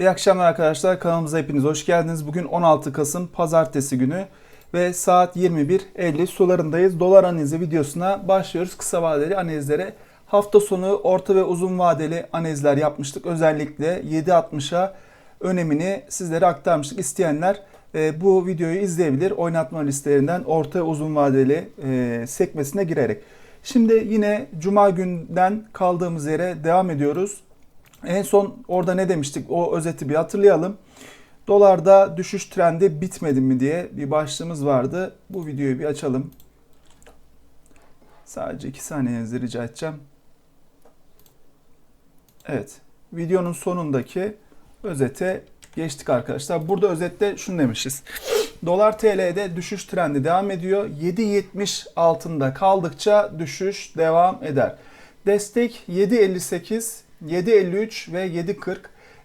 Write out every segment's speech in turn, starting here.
İyi akşamlar arkadaşlar. Kanalımıza hepiniz hoş geldiniz. Bugün 16 Kasım Pazartesi günü ve saat 21.50 sularındayız. Dolar analizi videosuna başlıyoruz. Kısa vadeli analizlere. Hafta sonu orta ve uzun vadeli analizler yapmıştık. Özellikle 7.60'a önemini sizlere aktarmıştık. İsteyenler e, bu videoyu izleyebilir. Oynatma listelerinden orta ve uzun vadeli e, sekmesine girerek. Şimdi yine Cuma günden kaldığımız yere devam ediyoruz. En son orada ne demiştik? O özeti bir hatırlayalım. Dolarda düşüş trendi bitmedi mi diye bir başlığımız vardı. Bu videoyu bir açalım. Sadece 2 saniyenizi rica edeceğim. Evet. Videonun sonundaki özete geçtik arkadaşlar. Burada özette şunu demişiz. Dolar TL'de düşüş trendi devam ediyor. 7.70 altında kaldıkça düşüş devam eder. Destek 7.58, 7.53 ve 7.40.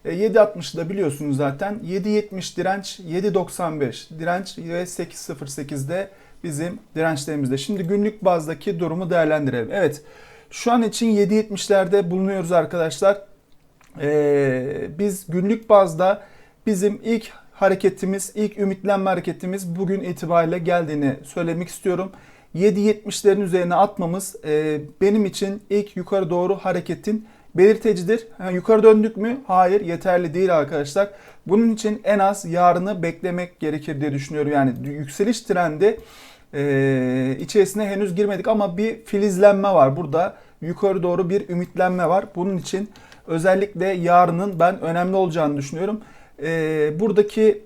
E, 7.60'ı da biliyorsunuz zaten. 7.70 direnç, 7.95 direnç ve 8.08'de bizim dirençlerimizde. Şimdi günlük bazdaki durumu değerlendirelim. Evet şu an için 7.70'lerde bulunuyoruz arkadaşlar. Ee, biz günlük bazda bizim ilk hareketimiz, ilk ümitlenme hareketimiz bugün itibariyle geldiğini söylemek istiyorum. 7.70'lerin üzerine atmamız e, benim için ilk yukarı doğru hareketin belirtecidir. Ha, yukarı döndük mü? Hayır yeterli değil arkadaşlar. Bunun için en az yarını beklemek gerekir diye düşünüyorum. Yani yükseliş trendi e, içerisine henüz girmedik ama bir filizlenme var. Burada yukarı doğru bir ümitlenme var. Bunun için özellikle yarının ben önemli olacağını düşünüyorum. E, buradaki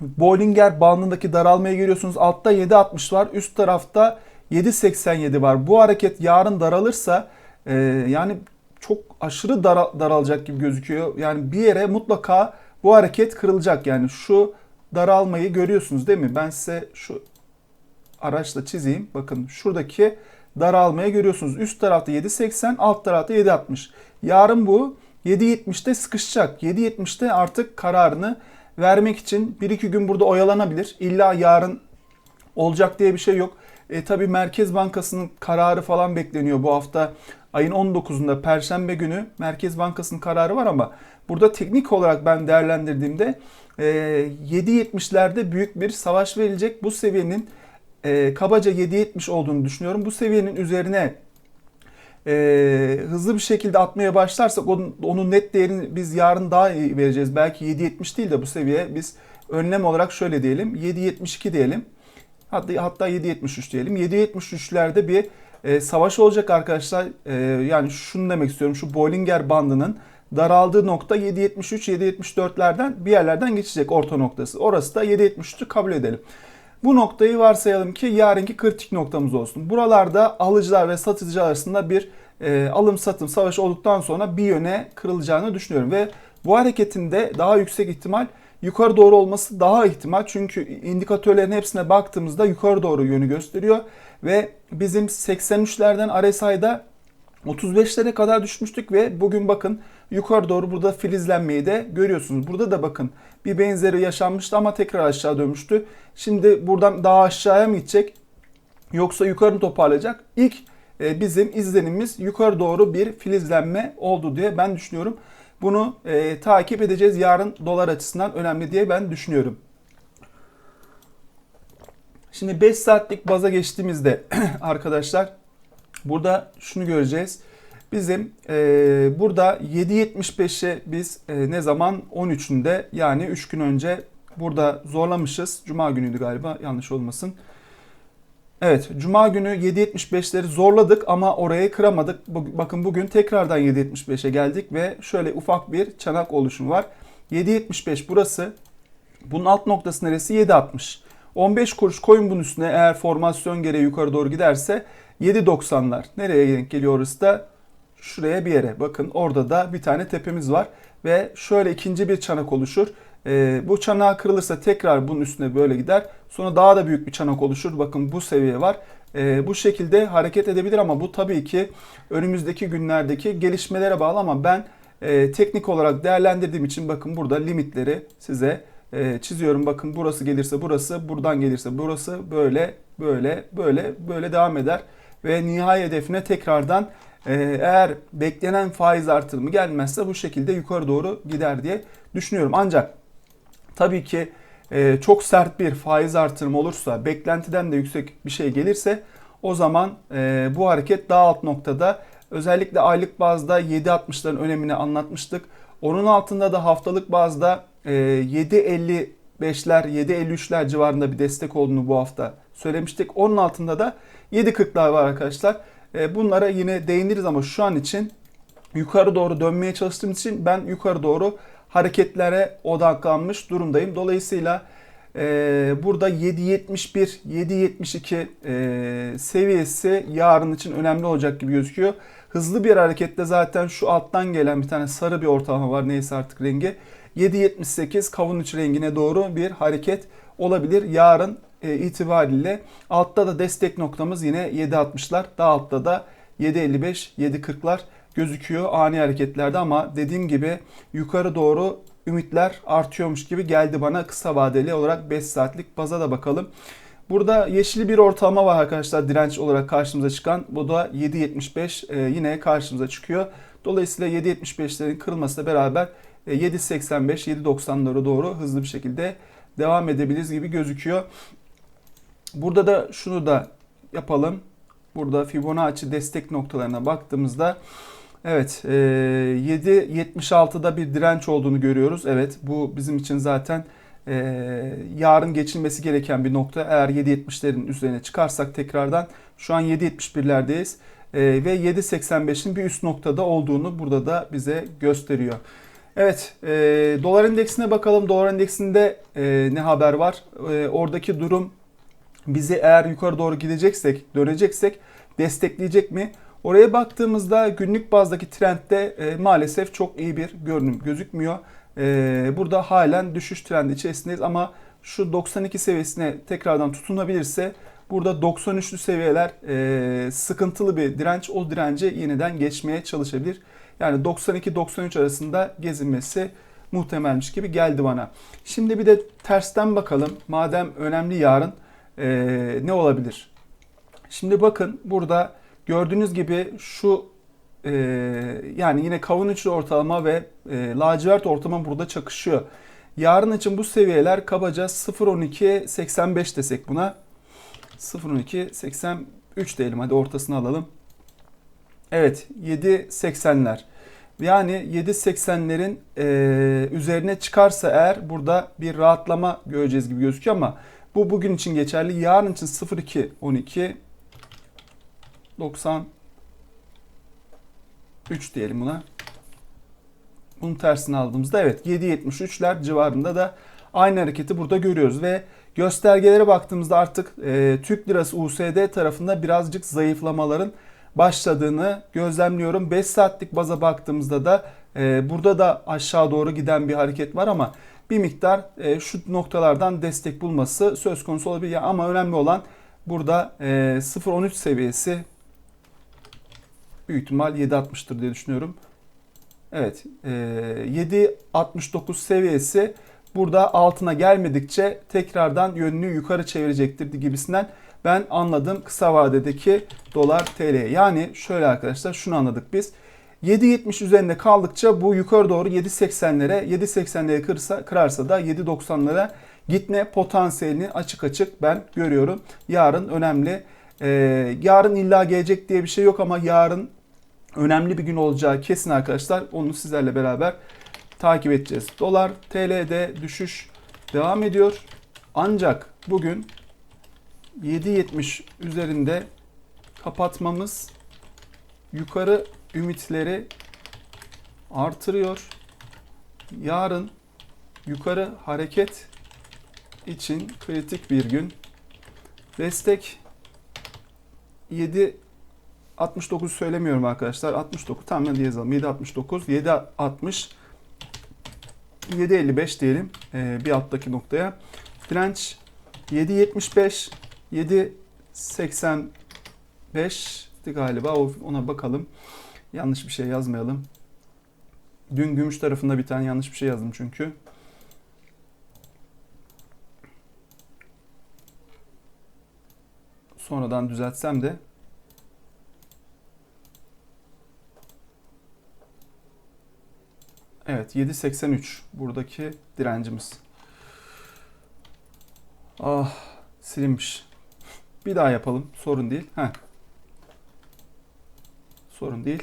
Bollinger bandındaki daralmayı görüyorsunuz. Altta 7.60 var. Üst tarafta 7.87 var. Bu hareket yarın daralırsa e, yani çok aşırı dara, daralacak gibi gözüküyor. Yani bir yere mutlaka bu hareket kırılacak. Yani şu daralmayı görüyorsunuz değil mi? Ben size şu araçla çizeyim. Bakın şuradaki daralmayı görüyorsunuz. Üst tarafta 7.80, alt tarafta 7.60. Yarın bu 7.70'te sıkışacak. 7.70'te artık kararını vermek için 1-2 gün burada oyalanabilir. İlla yarın olacak diye bir şey yok. E, tabii Merkez Bankası'nın kararı falan bekleniyor bu hafta. Ayın 19'unda Perşembe günü Merkez Bankası'nın kararı var ama burada teknik olarak ben değerlendirdiğimde e, 7.70'lerde büyük bir savaş verilecek. Bu seviyenin e, kabaca 7.70 olduğunu düşünüyorum. Bu seviyenin üzerine e, hızlı bir şekilde atmaya başlarsak onun, onun net değerini biz yarın daha iyi vereceğiz. Belki 7.70 değil de bu seviye biz önlem olarak şöyle diyelim 7.72 diyelim. Hatta, hatta 7.73 diyelim. 7.73'lerde bir e, savaş olacak arkadaşlar. E, yani şunu demek istiyorum. Şu Bollinger bandının daraldığı nokta 7.73-7.74'lerden bir yerlerden geçecek orta noktası. Orası da 7.73'ü kabul edelim. Bu noktayı varsayalım ki yarınki kritik noktamız olsun. Buralarda alıcılar ve satıcılar arasında bir e, alım satım savaşı olduktan sonra bir yöne kırılacağını düşünüyorum. Ve bu hareketin de daha yüksek ihtimal yukarı doğru olması daha ihtimal. Çünkü indikatörlerin hepsine baktığımızda yukarı doğru yönü gösteriyor. Ve bizim 83'lerden RSI'da 35'lere kadar düşmüştük ve bugün bakın yukarı doğru burada filizlenmeyi de görüyorsunuz. Burada da bakın bir benzeri yaşanmıştı ama tekrar aşağı dönmüştü. Şimdi buradan daha aşağıya mı gidecek yoksa yukarı mı toparlayacak? İlk e, bizim izlenimimiz yukarı doğru bir filizlenme oldu diye ben düşünüyorum. Bunu e, takip edeceğiz. Yarın dolar açısından önemli diye ben düşünüyorum. Şimdi 5 saatlik baza geçtiğimizde arkadaşlar burada şunu göreceğiz. Bizim e, burada 7.75'e biz e, ne zaman 13'ünde yani 3 gün önce burada zorlamışız. Cuma günüydü galiba yanlış olmasın. Evet Cuma günü 7.75'leri zorladık ama orayı kıramadık. Bakın bugün tekrardan 7.75'e geldik ve şöyle ufak bir çanak oluşumu var. 7.75 burası. Bunun alt noktası neresi? 7.60. 15 kuruş koyun bunun üstüne eğer formasyon gereği yukarı doğru giderse 7.90'lar. Nereye denk geliyor orası da? Şuraya bir yere. Bakın orada da bir tane tepemiz var. Ve şöyle ikinci bir çanak oluşur. Ee, bu çanağı kırılırsa tekrar bunun üstüne böyle gider. Sonra daha da büyük bir çanak oluşur. Bakın bu seviye var. Ee, bu şekilde hareket edebilir ama bu tabii ki önümüzdeki günlerdeki gelişmelere bağlı ama ben e, teknik olarak değerlendirdiğim için bakın burada limitleri size e, çiziyorum. Bakın burası gelirse burası, buradan gelirse burası böyle, böyle, böyle, böyle devam eder. Ve nihai hedefine tekrardan Ee, eğer beklenen faiz artırımı gelmezse bu şekilde yukarı doğru gider diye düşünüyorum. Ancak tabii ki e, çok sert bir faiz artırımı olursa, beklentiden de yüksek bir şey gelirse o zaman e, bu hareket daha alt noktada özellikle aylık bazda 7.60'ların önemini anlatmıştık. Onun altında da haftalık bazda e, 7.55'ler, 7.53'ler civarında bir destek olduğunu bu hafta söylemiştik. Onun altında da 7.40'lar var arkadaşlar. E, bunlara yine değiniriz ama şu an için yukarı doğru dönmeye çalıştığım için ben yukarı doğru hareketlere odaklanmış durumdayım. Dolayısıyla e, burada 7.71, 7.72 e, seviyesi yarın için önemli olacak gibi gözüküyor. Hızlı bir harekette zaten şu alttan gelen bir tane sarı bir ortalama var neyse artık rengi. 7.78 kavun içi rengine doğru bir hareket olabilir. Yarın e, itibariyle altta da destek noktamız yine 7.60'lar. Daha altta da 7.55, 7.40'lar gözüküyor ani hareketlerde ama dediğim gibi yukarı doğru ümitler artıyormuş gibi geldi bana kısa vadeli olarak 5 saatlik baza da bakalım. Burada yeşil bir ortalama var arkadaşlar direnç olarak karşımıza çıkan. Bu da 7.75 e, yine karşımıza çıkıyor. Dolayısıyla 7.75'lerin kırılmasıyla beraber 7.85, 7.90'lara doğru hızlı bir şekilde devam edebiliriz gibi gözüküyor. Burada da şunu da yapalım. Burada Fibonacci destek noktalarına baktığımızda evet 7.76'da bir direnç olduğunu görüyoruz. Evet bu bizim için zaten yarın geçilmesi gereken bir nokta. Eğer 7.70'lerin üzerine çıkarsak tekrardan şu an 7.71'lerdeyiz. Ve 7.85'in bir üst noktada olduğunu burada da bize gösteriyor. Evet, e, dolar endeksine bakalım. Dolar endeksinde e, ne haber var? E, oradaki durum bizi eğer yukarı doğru gideceksek, döneceksek destekleyecek mi? Oraya baktığımızda günlük bazdaki trendde e, maalesef çok iyi bir görünüm gözükmüyor. E, burada halen düşüş trendi içerisindeyiz ama şu 92 seviyesine tekrardan tutunabilirse burada 93'lü seviyeler e, sıkıntılı bir direnç. O direnci yeniden geçmeye çalışabilir. Yani 92-93 arasında gezinmesi muhtemelmiş gibi geldi bana. Şimdi bir de tersten bakalım. Madem önemli yarın e, ne olabilir? Şimdi bakın burada gördüğünüz gibi şu e, yani yine kavun içi ortalama ve e, lacivert ortalama burada çakışıyor. Yarın için bu seviyeler kabaca 0.12.85 desek buna. 0.12.83 diyelim hadi ortasını alalım. Evet 7.80'ler. Yani 7.80'lerin e, üzerine çıkarsa eğer burada bir rahatlama göreceğiz gibi gözüküyor ama bu bugün için geçerli. Yarın için 02 12 90 3 diyelim buna. Bunun tersini aldığımızda evet 7.73'ler civarında da aynı hareketi burada görüyoruz ve göstergelere baktığımızda artık e, Türk Lirası USD tarafında birazcık zayıflamaların başladığını gözlemliyorum. 5 saatlik baza baktığımızda da e, burada da aşağı doğru giden bir hareket var ama bir miktar e, şu noktalardan destek bulması söz konusu olabilir. Ama önemli olan burada e, 0.13 seviyesi büyük ihtimal 7.60'tır diye düşünüyorum. Evet e, 7.69 seviyesi burada altına gelmedikçe tekrardan yönünü yukarı çevirecektir gibisinden ben anladım kısa vadedeki dolar TL. Yani şöyle arkadaşlar şunu anladık biz. 7.70 üzerinde kaldıkça bu yukarı doğru 7.80'lere 7.80'leri kırsa, kırarsa da 7.90'lara gitme potansiyelini açık açık ben görüyorum. Yarın önemli. Ee, yarın illa gelecek diye bir şey yok ama yarın önemli bir gün olacağı kesin arkadaşlar. Onu sizlerle beraber takip edeceğiz. Dolar TL'de düşüş devam ediyor. Ancak bugün 7.70 üzerinde kapatmamız yukarı ümitleri artırıyor. Yarın yukarı hareket için kritik bir gün. Destek 7 69 söylemiyorum arkadaşlar. 69 tamam hadi yazalım. 769 760 755 diyelim. Ee, bir alttaki noktaya. Direnç 775 785 galiba ona bakalım. Yanlış bir şey yazmayalım. Dün gümüş tarafında bir tane yanlış bir şey yazdım çünkü. Sonradan düzeltsem de Evet 7.83 buradaki direncimiz. Ah silinmiş. Bir daha yapalım. Sorun değil. Heh. Sorun değil.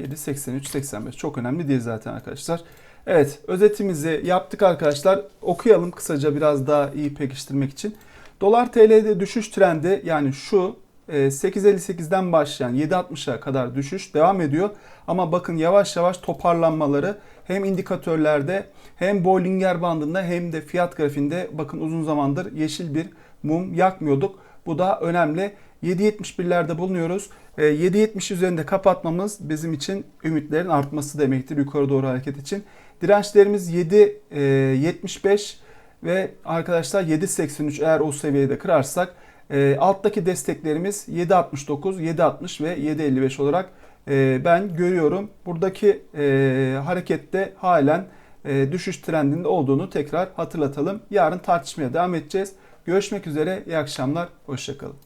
7.83 85 çok önemli değil zaten arkadaşlar. Evet özetimizi yaptık arkadaşlar. Okuyalım kısaca biraz daha iyi pekiştirmek için. Dolar TL'de düşüş trendi yani şu 8.58'den başlayan 7.60'a kadar düşüş devam ediyor. Ama bakın yavaş yavaş toparlanmaları hem indikatörlerde hem Bollinger bandında hem de fiyat grafiğinde bakın uzun zamandır yeşil bir mum yakmıyorduk. Bu da önemli. 7.71'lerde bulunuyoruz. E, 7.70 üzerinde kapatmamız bizim için ümitlerin artması demektir yukarı doğru hareket için. Dirençlerimiz 7.75 ve arkadaşlar 7.83 eğer o seviyede kırarsak e, alttaki desteklerimiz 7.69, 7.60 ve 7.55 olarak e, ben görüyorum. Buradaki e, harekette halen e, düşüş trendinde olduğunu tekrar hatırlatalım. Yarın tartışmaya devam edeceğiz. Görüşmek üzere, iyi akşamlar, hoşçakalın.